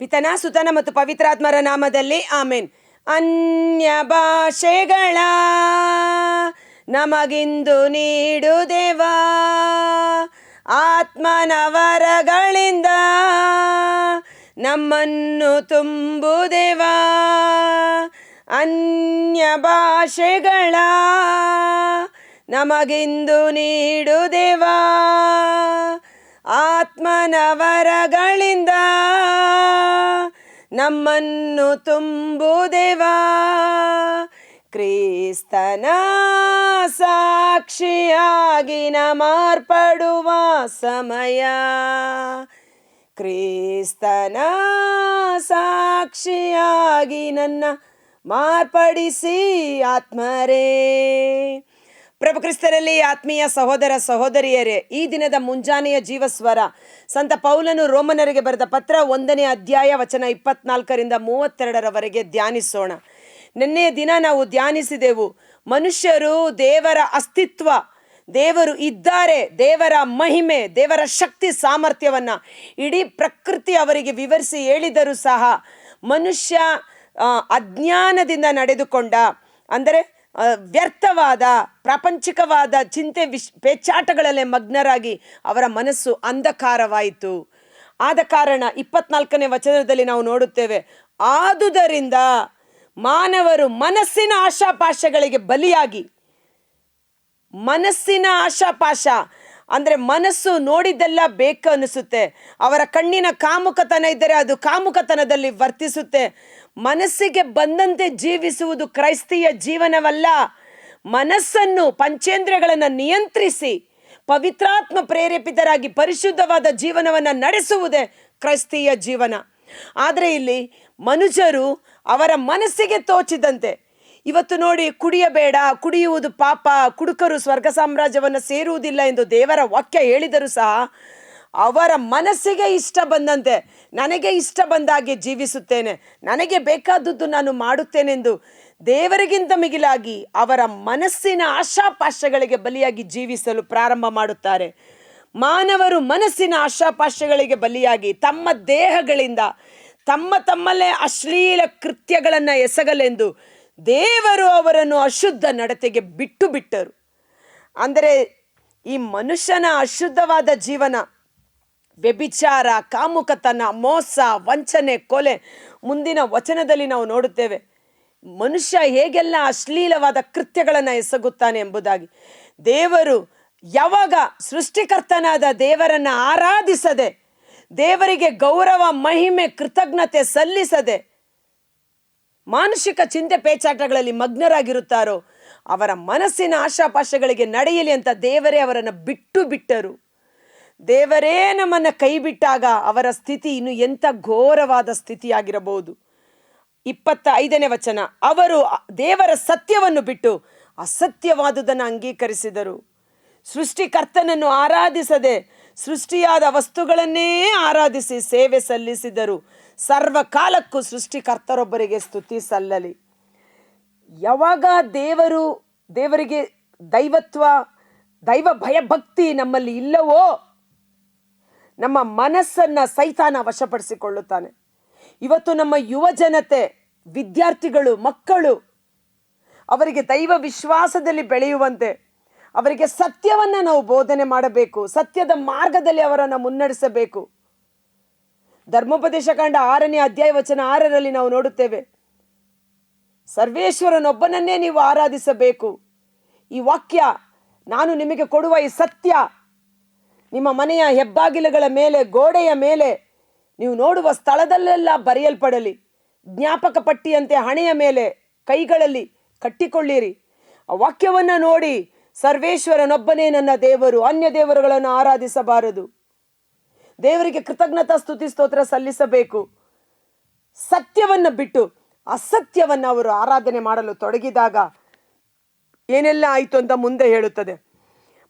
ಪಿತನ, ಸುತನ ಮತ್ತು ಪವಿತ್ರಾತ್ಮರ ನಾಮದಲ್ಲಿ ಆಮೇನ್. ಅನ್ಯ ಭಾಷೆಗಳ ನಮಗಿಂದು ನೀಡು ದೇವಾ. ಆತ್ಮನವರಗಳಿಂದ ನಮ್ಮನ್ನು ತುಂಬು ದೇವಾ. ಅನ್ಯ ಭಾಷೆಗಳ ನಮಗಿಂದು ನೀಡು ದೇವಾ. ಆತ್ಮನ ವರಗಳಿಂದ ನಮ್ಮನ್ನು ತುಂಬುದೇವಾ? ಕ್ರಿಸ್ತನ ಸಾಕ್ಷಿಯಾಗಿ ಮಾರ್ಪಡುವ ಸಮಯ. ಕ್ರಿಸ್ತನ ಸಾಕ್ಷಿಯಾಗಿ ನನ್ನ ಮಾರ್ಪಡಿಸಿ ಆತ್ಮರೇ. ಪ್ರಭು ಕ್ರಿಸ್ತರಲ್ಲಿ ಆತ್ಮೀಯ ಸಹೋದರ ಸಹೋದರಿಯರೇ, ಈ ದಿನದ ಮುಂಜಾನೆಯ ಜೀವಸ್ವರ. ಸಂತ ಪೌಲನು ರೋಮನರಿಗೆ ಬರೆದ ಪತ್ರ ಒಂದನೇ ಅಧ್ಯಾಯ ವಚನ ಇಪ್ಪತ್ನಾಲ್ಕರಿಂದ ಮೂವತ್ತೆರಡರವರೆಗೆ ಧ್ಯಾನಿಸೋಣ. ನಿನ್ನೆಯ ದಿನ ನಾವು ಧ್ಯಾನಿಸಿದೆವು, ಮನುಷ್ಯರು ದೇವರ ಅಸ್ತಿತ್ವ, ದೇವರು ಇದ್ದಾರೆ, ದೇವರ ಮಹಿಮೆ, ದೇವರ ಶಕ್ತಿ ಸಾಮರ್ಥ್ಯವನ್ನು ಇಡೀ ಪ್ರಕೃತಿ ಅವರಿಗೆ ವಿವರಿಸಿ ಹೇಳಿದರೂ ಸಹ ಮನುಷ್ಯ ಅಜ್ಞಾನದಿಂದ ನಡೆದುಕೊಂಡ, ಅಂದರೆ ವ್ಯರ್ಥವಾದ, ಪ್ರಾಪಂಚಿಕವಾದ ಚಿಂತೆ ವಿಶ್, ಪೇಚಾಟಗಳಲ್ಲೇ ಮಗ್ನರಾಗಿ ಅವರ ಮನಸ್ಸು ಅಂಧಕಾರವಾಯಿತು. ಆದ ಕಾರಣ ಇಪ್ಪತ್ನಾಲ್ಕನೇ ವಚನದಲ್ಲಿ ನಾವು ನೋಡುತ್ತೇವೆ, ಆದುದರಿಂದ ಮಾನವರು ಮನಸ್ಸಿನ ಆಶಾಪಾಶಗಳಿಗೆ ಬಲಿಯಾಗಿ, ಮನಸ್ಸಿನ ಆಶಾಪಾಶ, ಅಂದರೆ ಮನಸ್ಸು ನೋಡಿದ್ದೆಲ್ಲ ಬೇಕು ಅನಿಸುತ್ತೆ ಅವರ ಕಣ್ಣಿನ ಕಾಮುಕತನ ಇದ್ದರೆ ಅದು ಕಾಮುಕತನದಲ್ಲಿ ವರ್ತಿಸುತ್ತೆ ಮನಸ್ಸಿಗೆ ಬಂದಂತೆ ಜೀವಿಸುವುದು ಕ್ರೈಸ್ತಿಯ ಜೀವನವಲ್ಲ. ಮನಸ್ಸನ್ನು ಪಂಚೇಂದ್ರಗಳನ್ನು ನಿಯಂತ್ರಿಸಿ, ಪವಿತ್ರಾತ್ಮ ಪ್ರೇರೇಪಿತರಾಗಿ ಪರಿಶುದ್ಧವಾದ ಜೀವನವನ್ನು ನಡೆಸುವುದೇ ಕ್ರೈಸ್ತಿಯ ಜೀವನ. ಆದರೆ ಇಲ್ಲಿ ಮನುಜರು ಅವರ ಮನಸ್ಸಿಗೆ ತೋಚಿದಂತೆ, ಇವತ್ತು ನೋಡಿ ಕುಡಿಯಬೇಡ, ಕುಡಿಯುವುದು ಪಾಪ, ಕುಡುಕರು ಸ್ವರ್ಗ ಸಾಮ್ರಾಜ್ಯವನ್ನು ಸೇರುವುದಿಲ್ಲ ಎಂದು ದೇವರ ವಾಕ್ಯ ಹೇಳಿದರೂ ಸಹ ಅವರ ಮನಸ್ಸಿಗೆ ಇಷ್ಟ ಬಂದಂತೆ, ನನಗೆ ಇಷ್ಟ ಬಂದಾಗೆ ಜೀವಿಸುತ್ತೇನೆ, ನನಗೆ ಬೇಕಾದದ್ದು ನಾನು ಮಾಡುತ್ತೇನೆಂದು ದೇವರಿಗಿಂತ ಮಿಗಿಲಾಗಿ ಅವರ ಮನಸ್ಸಿನ ಆಶಾಪಾಶಗಳಿಗೆ ಬಲಿಯಾಗಿ ಜೀವಿಸಲು ಪ್ರಾರಂಭ ಮಾಡುತ್ತಾರೆ. ಮಾನವರು ಮನಸ್ಸಿನ ಆಶಾಪಾಶಗಳಿಗೆ ಬಲಿಯಾಗಿ ತಮ್ಮ ದೇಹಗಳಿಂದ ತಮ್ಮ ತಮ್ಮಲ್ಲೇ ಅಶ್ಲೀಲ ಕೃತ್ಯಗಳನ್ನು ಎಸಗಲೆಂದು ದೇವರು ಅವರನ್ನು ಅಶುದ್ಧ ನಡತೆಗೆ ಬಿಟ್ಟು ಬಿಟ್ಟರು. ಅಂದರೆ ಈ ಮನುಷ್ಯನ ಅಶುದ್ಧವಾದ ಜೀವನ ವ್ಯಭಿಚಾರ, ಕಾಮುಕತನ, ಮೋಸ, ವಂಚನೆ, ಕೊಲೆ. ಮುಂದಿನ ವಚನದಲ್ಲಿ ನಾವು ನೋಡುತ್ತೇವೆ, ಮನುಷ್ಯ ಹೇಗೆಲ್ಲ ಅಶ್ಲೀಲವಾದ ಕೃತ್ಯಗಳನ್ನು ಎಸಗುತ್ತಾನೆ ಎಂಬುದಾಗಿ. ದೇವರು ಯಾವಾಗ ಸೃಷ್ಟಿಕರ್ತನಾದ ದೇವರನ್ನು ಆರಾಧಿಸದೆ, ದೇವರಿಗೆ ಗೌರವ, ಮಹಿಮೆ, ಕೃತಜ್ಞತೆ ಸಲ್ಲಿಸದೆ ಮಾನಸಿಕ ಚಿಂತೆ ಪೇಚಾಟಗಳಲ್ಲಿ ಮಗ್ನರಾಗಿರುತ್ತಾರೋ, ಅವರ ಮನಸ್ಸಿನ ಆಶಾಪಾಶಗಳಿಗೆ ನಡೆಯಲಿ ಅಂತ ದೇವರೇ ಅವರನ್ನು ಬಿಟ್ಟು ಬಿಟ್ಟರು. ದೇವರೇ ನಮ್ಮನ್ನು ಕೈ ಬಿಟ್ಟಾಗ ಅವರ ಸ್ಥಿತಿ ಇನ್ನು ಎಂಥ ಘೋರವಾದ ಸ್ಥಿತಿಯಾಗಿರಬಹುದು. ಇಪ್ಪತ್ತ ಐದನೇ ವಚನ, ಅವರು ದೇವರ ಸತ್ಯವನ್ನು ಬಿಟ್ಟು ಅಸತ್ಯವಾದುದನ್ನು ಅಂಗೀಕರಿಸಿದರು. ಸೃಷ್ಟಿಕರ್ತನನ್ನು ಆರಾಧಿಸದೆ ಸೃಷ್ಟಿಯಾದ ವಸ್ತುಗಳನ್ನೇ ಆರಾಧಿಸಿ ಸೇವೆ ಸಲ್ಲಿಸಿದರು. ಸರ್ವಕಾಲಕ್ಕೂ ಸೃಷ್ಟಿಕರ್ತರೊಬ್ಬರಿಗೆ ಸ್ತುತಿ ಸಲ್ಲಲಿ. ಯಾವಾಗ ದೇವರು ದೇವರಿಗೆ ದೈವತ್ವ, ದೈವ ಭಯಭಕ್ತಿ ನಮ್ಮಲ್ಲಿ ಇಲ್ಲವೋ ನಮ್ಮ ಮನಸ್ಸನ್ನ ಸೈತಾನ ವಶಪಡಿಸಿಕೊಳ್ಳುತ್ತಾನೆ. ಇವತ್ತು ನಮ್ಮ ಯುವ ಜನತೆ, ವಿದ್ಯಾರ್ಥಿಗಳು, ಮಕ್ಕಳು ಅವರಿಗೆ ದೈವ ವಿಶ್ವಾಸದಲ್ಲಿ ಬೆಳೆಯುವಂತೆ ಅವರಿಗೆ ಸತ್ಯವನ್ನ ನಾವು ಬೋಧನೆ ಮಾಡಬೇಕು, ಸತ್ಯದ ಮಾರ್ಗದಲ್ಲಿ ಅವರನ್ನು ಮುನ್ನಡೆಸಬೇಕು. ಧರ್ಮೋಪದೇಶ ಕಂಡ ಆರನೇ ಅಧ್ಯಾಯ ವಚನ ಆರರಲ್ಲಿ ನಾವು ನೋಡುತ್ತೇವೆ, ಸರ್ವೇಶ್ವರನೊಬ್ಬನನ್ನೇ ನೀವು ಆರಾಧಿಸಬೇಕು. ಈ ವಾಕ್ಯ ನಾನು ನಿಮಗೆ ಕೊಡುವ ಈ ಸತ್ಯ ನಿಮ್ಮ ಮನೆಯ ಹೆಬ್ಬಾಗಿಲುಗಳ ಮೇಲೆ, ಗೋಡೆಯ ಮೇಲೆ ನೀವು ನೋಡುವ ಸ್ಥಳದಲ್ಲೆಲ್ಲ ಬರೆಯಲ್ಪಡಲಿ. ಜ್ಞಾಪಕ ಪಟ್ಟಿಯಂತೆ ಹಣೆಯ ಮೇಲೆ ಕೈಗಳಲ್ಲಿ ಕಟ್ಟಿಕೊಳ್ಳಿರಿ. ಆ ವಾಕ್ಯವನ್ನು ನೋಡಿ ಸರ್ವೇಶ್ವರನೊಬ್ಬನೇ ನನ್ನ ದೇವರು, ಅನ್ಯ ದೇವರುಗಳನ್ನು ಆರಾಧಿಸಬಾರದು. ದೇವರಿಗೆ ಕೃತಜ್ಞತಾ ಸ್ತುತಿ ಸ್ತೋತ್ರ ಸಲ್ಲಿಸಬೇಕು. ಸತ್ಯವನ್ನು ಬಿಟ್ಟು ಅಸತ್ಯವನ್ನು ಅವರು ಆರಾಧನೆ ಮಾಡಲು ತೊಡಗಿದಾಗ ಏನೆಲ್ಲ ಆಯಿತು ಅಂತ ಮುಂದೆ ಹೇಳುತ್ತದೆ.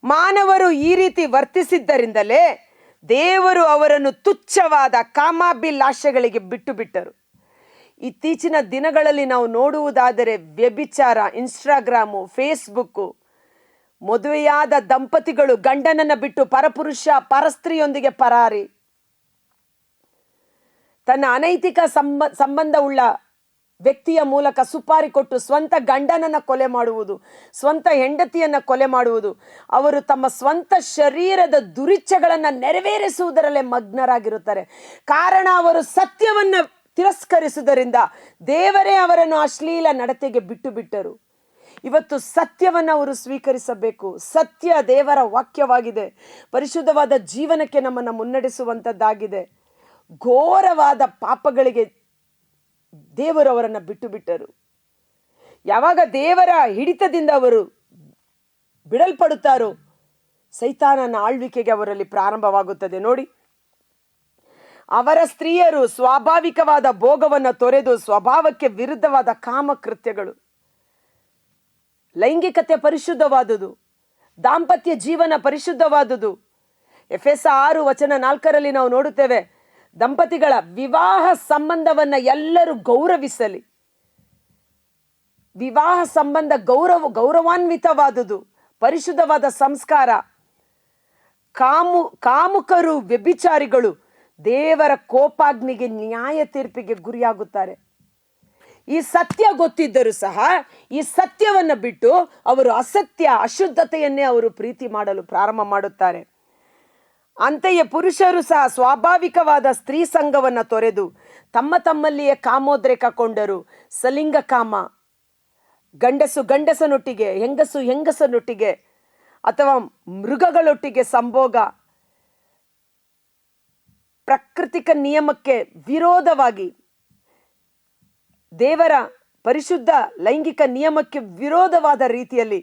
ಮಾನವರು ಈ ರೀತಿ ವರ್ತಿಸಿದ್ದರಿಂದಲೇ ದೇವರು ಅವರನ್ನು ತುಚ್ಛವಾದ ಕಾಮಾಭಿಲಾಷೆಗಳಿಗೆ ಬಿಟ್ಟು ಬಿಟ್ಟರು ಇತ್ತೀಚಿನ ದಿನಗಳಲ್ಲಿ ನಾವು ನೋಡುವುದಾದರೆ ವ್ಯಭಿಚಾರ, ಇನ್ಸ್ಟಾಗ್ರಾಮು, ಫೇಸ್ಬುಕ್ಕು, ಮದುವೆಯಾದ ದಂಪತಿಗಳು ಗಂಡನನ್ನು ಬಿಟ್ಟು ಪರಪುರುಷ, ಪರಸ್ತ್ರೀಯೊಂದಿಗೆ ಪರಾರಿ. ತನ್ನ ಅನೈತಿಕ ಸಂಬ, ಸಂಬಂಧವುಳ್ಳ ವ್ಯಕ್ತಿಯ ಮೂಲಕ ಸುಪಾರಿ ಕೊಟ್ಟು ಸ್ವಂತ ಗಂಡನನ್ನ ಕೊಲೆ ಮಾಡುವುದು, ಸ್ವಂತ ಹೆಂಡತಿಯನ್ನ ಕೊಲೆ ಮಾಡುವುದು, ಅವರು ತಮ್ಮ ಸ್ವಂತ ಶರೀರದ ದುರಿಚ್ಛಗಳನ್ನು ನೆರವೇರಿಸುವುದರಲ್ಲೇ ಮಗ್ನರಾಗಿರುತ್ತಾರೆ. ಕಾರಣ ಅವರು ಸತ್ಯವನ್ನ ತಿರಸ್ಕರಿಸುವುದರಿಂದ ದೇವರೇ ಅವರನ್ನು ಅಶ್ಲೀಲ ನಡತೆಗೆ ಬಿಟ್ಟು ಬಿಟ್ಟರು ಇವತ್ತು ಸತ್ಯವನ್ನು ಅವರು ಸ್ವೀಕರಿಸಬೇಕು. ಸತ್ಯ ದೇವರ ವಾಕ್ಯವಾಗಿದೆ. ಪರಿಶುದ್ಧವಾದ ಜೀವನಕ್ಕೆ ನಮ್ಮನ್ನು ಮುನ್ನಡೆಸುವಂಥದ್ದಾಗಿದೆ ಘೋರವಾದ ಪಾಪಗಳಿಗೆ ದೇವರು ಅವರನ್ನು ಬಿಟ್ಟು ಬಿಟ್ಟರು. ಯಾವಾಗ ದೇವರ ಹಿಡಿತದಿಂದ ಅವರು ಬಿಡಲ್ಪಡುತ್ತಾರೋ ಸೈತಾನನ ಆಳ್ವಿಕೆಗೆ ಅವರಲ್ಲಿ ಪ್ರಾರಂಭವಾಗುತ್ತದೆ. ನೋಡಿ, ಅವರ ಸ್ತ್ರೀಯರು ಸ್ವಾಭಾವಿಕವಾದ ಭೋಗವನ್ನು ತೊರೆದು ಸ್ವಭಾವಕ್ಕೆ ವಿರುದ್ಧವಾದ ಕಾಮಕೃತ್ಯಗಳು, ಲೈಂಗಿಕತೆ ಪರಿಶುದ್ಧವಾದುದು, ದಾಂಪತ್ಯ ಜೀವನ ಪರಿಶುದ್ಧವಾದುದು. ಎಫ್ ಎಸ್ ಆರು ವಚನ ನಾಲ್ಕರಲ್ಲಿ ನಾವು ನೋಡುತ್ತೇವೆ ದಂಪತಿಗಳ ವಿವಾಹ ಸಂಬಂಧವನ್ನು ಎಲ್ಲರೂ ಗೌರವಿಸಲಿ. ವಿವಾಹ ಸಂಬಂಧ ಗೌರವ, ಗೌರವಾನ್ವಿತವಾದುದು, ಪರಿಶುದ್ಧವಾದ ಸಂಸ್ಕಾರ. ಕಾಮು, ಕಾಮುಕರು, ವ್ಯಭಿಚಾರಿಗಳು ದೇವರ ಕೋಪಾಗ್ನಿಗೆ ನ್ಯಾಯ ತೀರ್ಪಿಗೆ ಗುರಿಯಾಗುತ್ತಾರೆ. ಈ ಸತ್ಯ ಗೊತ್ತಿದ್ದರೂ ಸಹ ಈ ಸತ್ಯವನ್ನು ಬಿಟ್ಟು ಅವರು ಅಸತ್ಯ, ಅಶುದ್ಧತೆಯನ್ನೇ ಅವರು ಪ್ರೀತಿ ಮಾಡಲು ಪ್ರಾರಂಭ ಮಾಡುತ್ತಾರೆ. ಅಂತೆಯೇ ಪುರುಷರು ಸಹ ಸ್ವಾಭಾವಿಕವಾದ ಸ್ತ್ರೀ ಸಂಘವನ್ನು ತೊರೆದು ತಮ್ಮ ತಮ್ಮಲ್ಲಿಯೇ ಕಾಮೋದ್ರೇಕ ಕೊಂಡರು ಸಲಿಂಗ ಕಾಮ. ಗಂಡಸು ಗಂಡಸನೊಟ್ಟಿಗೆ, ಹೆಂಗಸು ಹೆಂಗಸನೊಟ್ಟಿಗೆ ಅಥವಾ ಮೃಗಗಳೊಟ್ಟಿಗೆ ಸಂಭೋಗ. ಪ್ರಾಕೃತಿಕ ನಿಯಮಕ್ಕೆ ವಿರೋಧವಾಗಿ ದೇವರ ಪರಿಶುದ್ಧ ಲೈಂಗಿಕ ನಿಯಮಕ್ಕೆ ವಿರೋಧವಾದ ರೀತಿಯಲ್ಲಿ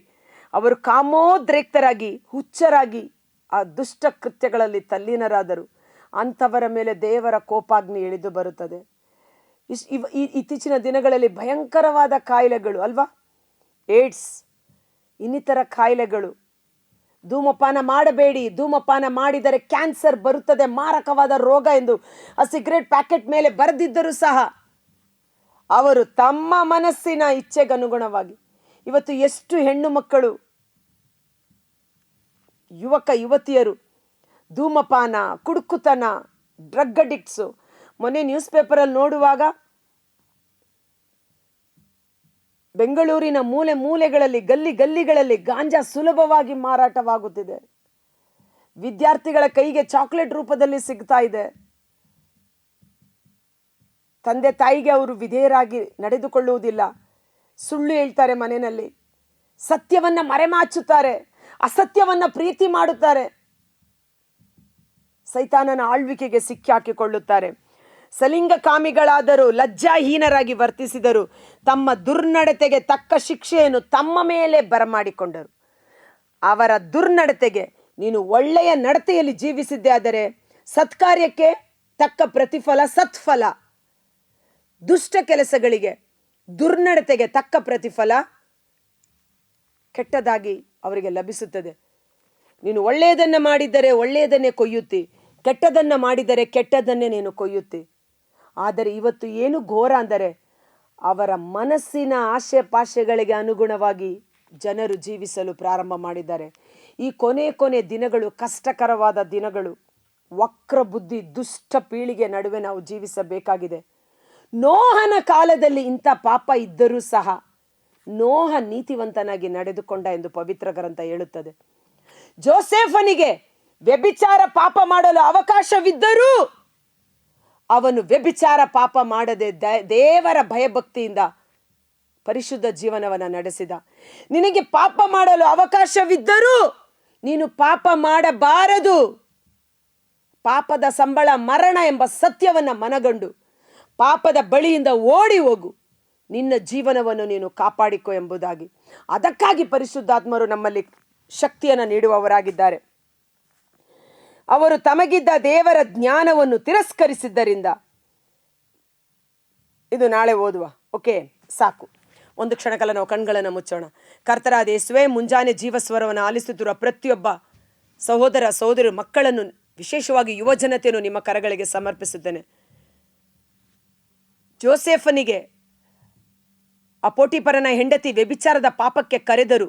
ಅವರು ಕಾಮೋದ್ರೇಕ್ತರಾಗಿ, ಹುಚ್ಚರಾಗಿ ಆ ದುಷ್ಟ ಕೃತ್ಯಗಳಲ್ಲಿ ತಲ್ಲೀನರಾದರು. ಅಂಥವರ ಮೇಲೆ ದೇವರ ಕೋಪಾಗ್ನಿ ಇಳಿದು ಬರುತ್ತದೆ. ಇಸ್ ಇವ ಇತ್ತೀಚಿನ ದಿನಗಳಲ್ಲಿ ಭಯಂಕರವಾದ ಕಾಯಿಲೆಗಳು, ಅಲ್ವಾ? ಏಡ್ಸ್, ಇನ್ನಿತರ ಕಾಯಿಲೆಗಳು. ಧೂಮಪಾನ ಮಾಡಬೇಡಿ, ಧೂಮಪಾನ ಮಾಡಿದರೆ ಕ್ಯಾನ್ಸರ್ ಬರುತ್ತದೆ, ಮಾರಕವಾದ ರೋಗ ಎಂದು. ಆ ಸಿಗರೇಟ್ ಪ್ಯಾಕೆಟ್ ಮೇಲೆ ಬರೆದಿದ್ದರೂ ಸಹ ಅವರು ತಮ್ಮ ಮನಸ್ಸಿನ ಇಚ್ಛೆಗನುಗುಣವಾಗಿ. ಇವತ್ತು ಎಷ್ಟು ಹೆಣ್ಣು ಮಕ್ಕಳು ಯುವಕ, ಯುವತಿಯರು, ಧೂಮಪಾನ, ಕುಡುಕುತನ, ಡ್ರಗ್ ಅಡಿಕ್ಟ್ಸು. ಮೊನ್ನೆ ನ್ಯೂಸ್ ಪೇಪರಲ್ಲಿ ನೋಡುವಾಗ ಬೆಂಗಳೂರಿನ ಮೂಲೆ ಮೂಲೆಗಳಲ್ಲಿ, ಗಲ್ಲಿ ಗಲ್ಲಿಗಳಲ್ಲಿ ಗಾಂಜಾ ಸುಲಭವಾಗಿ ಮಾರಾಟವಾಗುತ್ತಿದೆ. ವಿದ್ಯಾರ್ಥಿಗಳ ಕೈಗೆ ಚಾಕ್ಲೇಟ್ ರೂಪದಲ್ಲಿ ಸಿಗ್ತಾ ಇದೆ. ತಂದೆ ತಾಯಿಗೆ ಅವರು ವಿಧೇಯರಾಗಿ ನಡೆದುಕೊಳ್ಳುವುದಿಲ್ಲ. ಸುಳ್ಳು ಹೇಳ್ತಾರೆ ಮನೆಯಲ್ಲಿ. ಸತ್ಯವನ್ನ ಮರೆಮಾಚುತ್ತಾರೆ. ಅಸತ್ಯವನ್ನ ಪ್ರೀತಿ ಮಾಡುತ್ತಾರೆ. ಸೈತಾನನ ಆಳ್ವಿಕೆಗೆ ಸಿಕ್ಕಿ ಹಾಕಿಕೊಳ್ಳುತ್ತಾರೆ. ಸಲಿಂಗ ಕಾಮಿಗಳಾದರೂ ಲಜ್ಜಾಹೀನರಾಗಿ ವರ್ತಿಸಿದರು. ತಮ್ಮ ದುರ್ನಡತೆಗೆ ತಕ್ಕ ಶಿಕ್ಷೆಯನ್ನು ತಮ್ಮ ಮೇಲೆ ಬರಮಾಡಿಕೊಂಡರು. ಅವರ ದುರ್ನಡತೆಗೆ ನೀನು ಒಳ್ಳೆಯ ನಡತೆಯಲ್ಲಿ ಜೀವಿಸಿದ್ದೆ ಆದರೆ ಸತ್ಕಾರ್ಯಕ್ಕೆ ತಕ್ಕ ಪ್ರತಿಫಲ ಸತ್ಫಲ. ದುಷ್ಟ ಕೆಲಸಗಳಿಗೆ ದುರ್ನಡತೆಗೆ ತಕ್ಕ ಪ್ರತಿಫಲ ಕೆಟ್ಟದಾಗಿ ಅವರಿಗೆ ಲಭಿಸುತ್ತದೆ. ನೀನು ಒಳ್ಳೆಯದನ್ನು ಮಾಡಿದರೆ ಒಳ್ಳೆಯದನ್ನೇ ಕೊಯ್ಯುತ್ತಿ, ಕೆಟ್ಟದನ್ನು ಮಾಡಿದರೆ ಕೆಟ್ಟದನ್ನೇ ನೀನು ಕೊಯ್ಯುತ್ತಿ. ಆದರೆ ಇವತ್ತು ಏನು ಘೋರ ಅಂದರೆ, ಅವರ ಮನಸ್ಸಿನ ಆಶೆ ಪಾಶೆಗಳಿಗೆ ಅನುಗುಣವಾಗಿ ಜನರು ಜೀವಿಸಲು ಪ್ರಾರಂಭ ಮಾಡಿದ್ದಾರೆ. ಈ ಕೊನೆ ಕೊನೆ ದಿನಗಳು, ಕಷ್ಟಕರವಾದ ದಿನಗಳು, ವಕ್ರ ಬುದ್ಧಿ, ದುಷ್ಟ ಪೀಳಿಗೆ ನಡುವೆ ನಾವು ಜೀವಿಸಬೇಕಾಗಿದೆ. ನೋಹನ ಕಾಲದಲ್ಲಿ ಇಂಥ ಪಾಪ ಇದ್ದರೂ ಸಹ ನೋಹ ನೀತಿವಂತನಾಗಿ ನಡೆದುಕೊಂಡ ಎಂದು ಪವಿತ್ರ ಗ್ರಂಥ ಹೇಳುತ್ತದೆ. ಜೋಸೆಫನಿಗೆ ವ್ಯಭಿಚಾರ ಪಾಪ ಮಾಡಲು ಅವಕಾಶವಿದ್ದರೂ ಅವನು ವ್ಯಭಿಚಾರ ಪಾಪ ಮಾಡದೆ ದೇವರ ಭಯಭಕ್ತಿಯಿಂದ ಪರಿಶುದ್ಧ ಜೀವನವನ್ನು ನಡೆಸಿದ. ನಿನಗೆ ಪಾಪ ಮಾಡಲು ಅವಕಾಶವಿದ್ದರೂ ನೀನು ಪಾಪ ಮಾಡಬಾರದು. ಪಾಪದ ಸಂಬಳ ಮರಣ ಎಂಬ ಸತ್ಯವನ್ನು ಮನಗಂಡು ಪಾಪದ ಬಳಿಯಿಂದ ಓಡಿ ಹೋಗು. ನಿನ್ನ ಜೀವನವನ್ನು ನೀನು ಕಾಪಾಡಿಕೊ ಎಂಬುದಾಗಿ. ಅದಕ್ಕಾಗಿ ಪರಿಶುದ್ಧಾತ್ಮರು ನಮ್ಮಲ್ಲಿ ಶಕ್ತಿಯನ್ನು ನೀಡುವವರಾಗಿದ್ದಾರೆ. ಅವರು ತಮಗಿದ್ದ ದೇವರ ಜ್ಞಾನವನ್ನು ತಿರಸ್ಕರಿಸಿದ್ದರಿಂದ. ಇದು ನಾಳೆ ಓದುವ. ಓಕೆ, ಸಾಕು. ಒಂದು ಕ್ಷಣಕಾಲ ನಾವು ಕಣ್ಗಳನ್ನು ಮುಚ್ಚೋಣ. ಕರ್ತರಾದ ಯೇಸುವೆ, ಮುಂಜಾನೆ ಜೀವಸ್ವರವನ್ನು ಆಲಿಸುತ್ತಿರುವ ಪ್ರತಿಯೊಬ್ಬ ಸಹೋದರ ಸಹೋದರಿ ಮಕ್ಕಳನ್ನು ವಿಶೇಷವಾಗಿ ಯುವ ಜನತೆಯನ್ನು ನಿಮ್ಮ ಕರಗಳಿಗೆ ಸಮರ್ಪಿಸುತ್ತೇನೆ. ಜೋಸೆಫನಿಗೆ ಆ ಪೋಟಿಪರನ ಹೆಂಡತಿ ವ್ಯಭಿಚಾರದ ಪಾಪಕ್ಕೆ ಕರೆದರು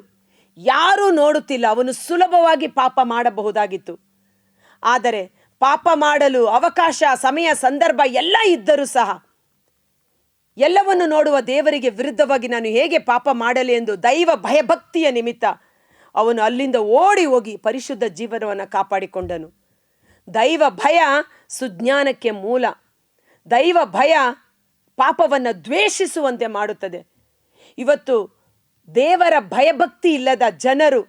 ಯಾರೂ ನೋಡುತ್ತಿಲ್ಲ ಅವನು ಸುಲಭವಾಗಿ ಪಾಪ ಮಾಡಬಹುದಾಗಿತ್ತು. ಆದರೆ ಪಾಪ ಮಾಡಲು ಅವಕಾಶ, ಸಮಯ, ಸಂದರ್ಭ ಎಲ್ಲ ಇದ್ದರೂ ಸಹ ಎಲ್ಲವನ್ನು ನೋಡುವ ದೇವರಿಗೆ ವಿರುದ್ಧವಾಗಿ ನಾನು ಹೇಗೆ ಪಾಪ ಮಾಡಲಿ ಎಂದು ದೈವ ಭಯಭಕ್ತಿಯ ನಿಮಿತ್ತ ಅವನು ಅಲ್ಲಿಂದ ಓಡಿ ಹೋಗಿ ಪರಿಶುದ್ಧ ಜೀವನವನ್ನು ಕಾಪಾಡಿಕೊಂಡನು. ದೈವ ಭಯ ಸುಜ್ಞಾನಕ್ಕೆ ಮೂಲ. ದೈವ ಭಯ ಪಾಪವನ್ನು ದ್ವೇಷಿಸುವಂತೆ ಮಾಡುತ್ತದೆ. ಇವತ್ತು ದೇವರ ಭಯಭಕ್ತಿ ಇಲ್ಲದ ಜನರು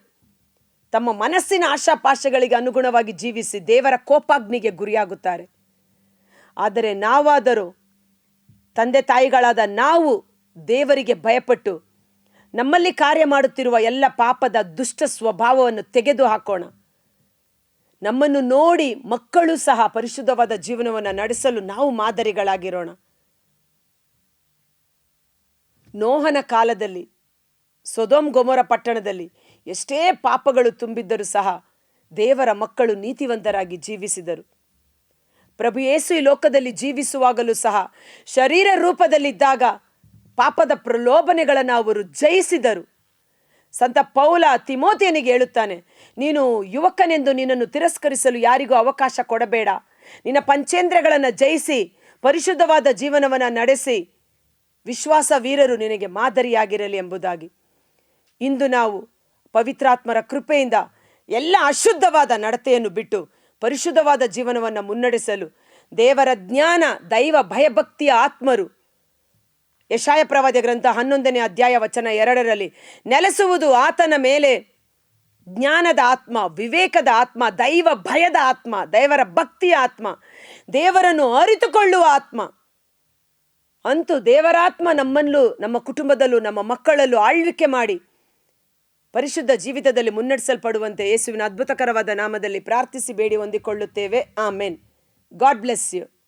ತಮ್ಮ ಮನಸ್ಸಿನ ಆಶಾಪಾಶಗಳಿಗೆ ಅನುಗುಣವಾಗಿ ಜೀವಿಸಿ ದೇವರ ಕೋಪಾಗ್ನಿಗೆ ಗುರಿಯಾಗುತ್ತಾರೆ. ಆದರೆ ನಾವಾದರೂ ತಂದೆ ತಾಯಿಗಳಾದ ನಾವು ದೇವರಿಗೆ ಭಯಪಟ್ಟು ನಮ್ಮಲ್ಲಿ ಕಾರ್ಯ ಮಾಡುತ್ತಿರುವ ಎಲ್ಲ ಪಾಪದ ದುಷ್ಟ ಸ್ವಭಾವವನ್ನು ತೆಗೆದು ಹಾಕೋಣ. ನಮ್ಮನ್ನು ನೋಡಿ ಮಕ್ಕಳು ಸಹ ಪರಿಶುದ್ಧವಾದ ಜೀವನವನ್ನು ನಡೆಸಲು ನಾವು ಮಾದರಿಗಳಾಗಿರೋಣ. ನೋಹನ ಕಾಲದಲ್ಲಿ, ಸೊದೋಮ್ ಗೊಮೊರ ಪಟ್ಟಣದಲ್ಲಿ ಎಷ್ಟೇ ಪಾಪಗಳು ತುಂಬಿದ್ದರೂ ಸಹ ದೇವರ ಮಕ್ಕಳು ನೀತಿವಂತರಾಗಿ ಜೀವಿಸಿದರು. ಪ್ರಭು ಯೇಸು ಈ ಲೋಕದಲ್ಲಿ ಜೀವಿಸುವಾಗಲೂ ಸಹ ಶರೀರ ರೂಪದಲ್ಲಿದ್ದಾಗ ಪಾಪದ ಪ್ರಲೋಭನೆಗಳನ್ನು ಅವರು ಜಯಿಸಿದರು. ಸಂತ ಪೌಲ ತಿಮೋತಿಯನಿಗೆ ಹೇಳುತ್ತಾನೆ, ನೀನು ಯುವಕನೆಂದು ನಿನ್ನನ್ನು ತಿರಸ್ಕರಿಸಲು ಯಾರಿಗೂ ಅವಕಾಶ ಕೊಡಬೇಡ. ನಿನ್ನ ಪಂಚೇಂದ್ರಗಳನ್ನು ಜಯಿಸಿ, ಪರಿಶುದ್ಧವಾದ ಜೀವನವನ್ನು ನಡೆಸಿ ವಿಶ್ವಾಸ ವೀರರು ನಿನಗೆ ಮಾದರಿಯಾಗಿರಲಿ ಎಂಬುದಾಗಿ. ಇಂದು ನಾವು ಪವಿತ್ರಾತ್ಮರ ಕೃಪೆಯಿಂದ ಎಲ್ಲ ಅಶುದ್ಧವಾದ ನಡತೆಯನ್ನು ಬಿಟ್ಟು ಪರಿಶುದ್ಧವಾದ ಜೀವನವನ್ನು ಮುನ್ನಡೆಸಲು ದೇವರ ಜ್ಞಾನ, ದೈವ ಭಯಭಕ್ತಿಯ ಆತ್ಮರು, ಯಶಾಯ ಪ್ರವಾದ ಗ್ರಂಥ ಹನ್ನೊಂದನೇ ಅಧ್ಯಾಯ ವಚನ ಎರಡರಲ್ಲಿ, ನೆಲೆಸುವುದು ಆತನ ಮೇಲೆ ಜ್ಞಾನದ ಆತ್ಮ, ವಿವೇಕದ ಆತ್ಮ, ದೈವ ಭಯದ ಆತ್ಮ, ದೇವರ ಭಕ್ತಿಯ ಆತ್ಮ, ದೇವರನ್ನು ಅರಿತುಕೊಳ್ಳುವ ಆತ್ಮ. ಅಂತೂ ದೇವರಾತ್ಮ ನಮ್ಮಲ್ಲೂ ನಮ್ಮ ಕುಟುಂಬದಲ್ಲೂ, ನಮ್ಮ ಮಕ್ಕಳಲ್ಲೂ ಆಳ್ವಿಕೆ ಮಾಡಿ ಪರಿಶುದ್ಧ ಜೀವಿತದಲ್ಲಿ ಮುನ್ನಡೆಸಲ್ಪಡುವಂತೆ ಯೇಸುವಿನ ಅದ್ಭುತಕರವಾದ ನಾಮದಲ್ಲಿ ಪ್ರಾರ್ಥಿಸಿ ಬೇಡಿ ಹೊಂದಿಕೊಳ್ಳುತ್ತೇವೆ. ಆಮೇನ್. God bless you.